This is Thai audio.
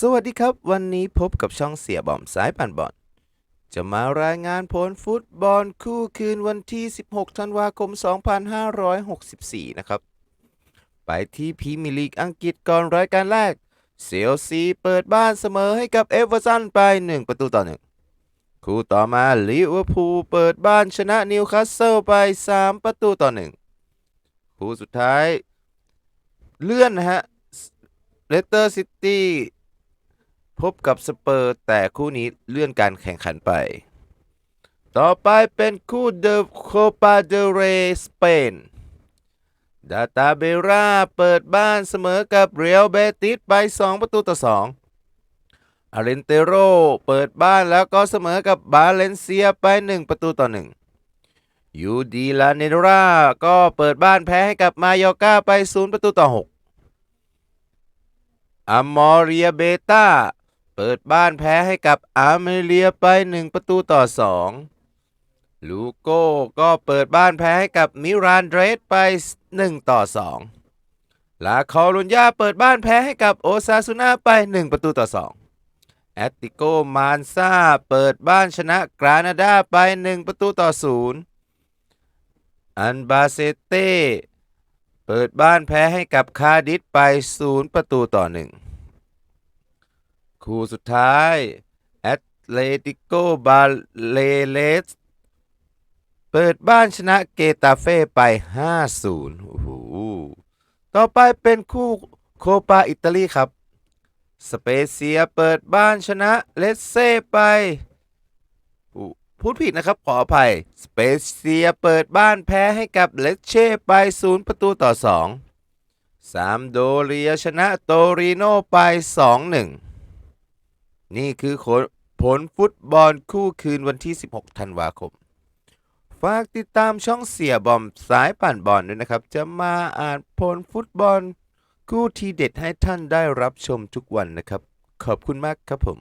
สวัสดีครับ วันนี้พบกับช่องเสียบอมสายปั่นบอลจะมารายงานผลฟุตบอลคู่คืนวันที่ 16 ธันวาคม 2564 นะครับ ไปที่พรีเมียร์ลีกอังกฤษก่อนรายการแรกเซลซีเปิดบ้านเสมอให้กับเอเวอร์ตันไป 1 ประตูต่อ 1 คู่ต่อมาลิเวอร์พูลเปิดบ้านชนะนิวคาสเซิลไป 3 ประตูต่อ 1 คู่สุดท้ายเลื่อนนะฮะเลสเตอร์ซิตี้ พบกับสเปอร์ แต่คู่นี้เลื่อนการแข่งขันไป ต่อไปเป็นคู่เดอโคปาเดเรสเปนดาตาเบราเปิดบ้านเสมอกับเรียลเบติสไป 2 ประตูต่อ 2อาเรนเตโรเปิดบ้านแล้วก็เสมอกับบาเลนเซียไป 1 ประตูต่อ 1 ยูดีลาเนราก็เปิดบ้านแพ้ให้กับมายอกาไป 0 ประตูต่อ 6อมอเรียเบต้า เปิดบ้านแพ้ให้กับอาร์เมเลียไป 1 ประตูต่อ 2 ลูโก้ก็เปิดบ้านแพ้ให้กับมิรานเดรสไป 1 ต่อ 2 ลาคอรุญญาเปิดบ้านแพ้ให้กับโอซาซูนาไป 1 ประตูต่อ 2 แอตติโกมานซาเปิดบ้านชนะกรานาดาไป 1 ประตูต่อ 0 อันบาเซเต้เปิดบ้านแพ้ให้กับคาร์ดิสไป 0 ประตูต่อ 1 คู่สุดท้ายแอตเลติโกบาเลเลสเปิดบ้านชนะเกตาเฟ่ไป 5-0 โอ้โห ต่อไปเป็นคู่โคปาอิตาลีครับ สเปเซียเปิดบ้านชนะเลสเซ่ไปอู้พูดผิดนะครับขออภัย สเปเซียเปิดบ้านแพ้ให้กับเลสเช่ไป 0 ประตูต่อ2ซามโดเรียชนะโตริโนไป 2-1 นี่คือผลฟุตบอลคู่คืนวันที่ 16 ธันวาคม ฝากติดตามช่องเสียบอมสายปั่นบอลด้วยนะครับ จะมาอ่านผลฟุตบอล คู่ทีเด็ดให้ท่านได้รับชมทุกวันนะครับ ขอบคุณมากครับผม